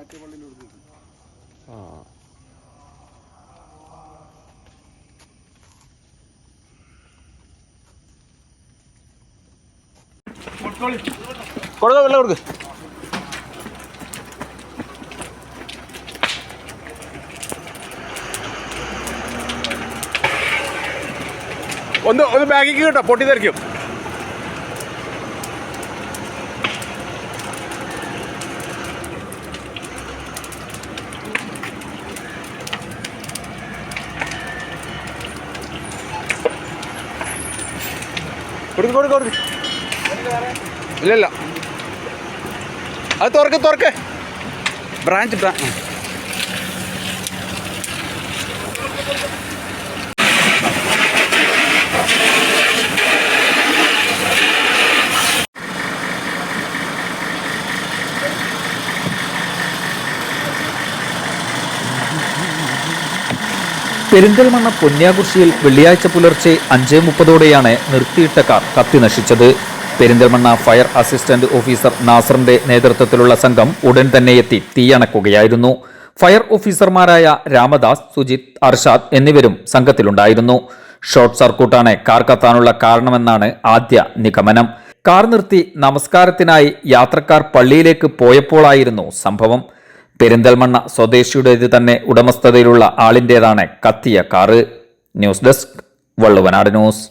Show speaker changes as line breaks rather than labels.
മറ്റേ പള്ളിയിൽ
കൊടുക്ക വെള്ളം കൊടുക്ക്. ഒന്ന് ഒന്ന് ബാഗിക്ക് കേട്ടോ പൊട്ടി തെറിക്കും കൊടുക്ക് കൊടുക്ക് കൊടുക്ക്. ഇല്ല ഇല്ല. അത് തുറക്ക് തുറക്ക്. ബ്രാഞ്ച് ബ്രാ
പെരിന്തൽമണ്ണ പൊന്യാകുർശിയിൽ വെള്ളിയാഴ്ച പുലർച്ചെ അഞ്ച് മുപ്പതോടെയാണ് നിർത്തിയിട്ട കാർ കത്തി നശിച്ചത്. പെരിന്തൽമണ്ണ ഫയർ അസിസ്റ്റന്റ് ഓഫീസർ നാസറിന്റെ നേതൃത്വത്തിലുള്ള സംഘം ഉടൻ തന്നെ എത്തി തീയണക്കുകയായിരുന്നു. ഫയർ ഓഫീസർമാരായ രാമദാസ് സുജിത് അർഷാദ് എന്നിവരും സംഘത്തിലുണ്ടായിരുന്നു. ഷോർട്ട് സർക്യൂട്ടാണ് കാർ കത്താനുള്ള കാരണമെന്നാണ് ആദ്യ നിഗമനം. കാർ നിർത്തി നമസ്കാരത്തിനായി യാത്രക്കാർ പള്ളിയിലേക്ക് പോയപ്പോഴായിരുന്നു സംഭവം. പെരിന്തൽമണ്ണ സ്വദേശിയുടേത് തന്നെ ഉടമസ്ഥതയിലുള്ള ആളിന്റേതാണ് കത്തിയ car. News desk Valluvanad news.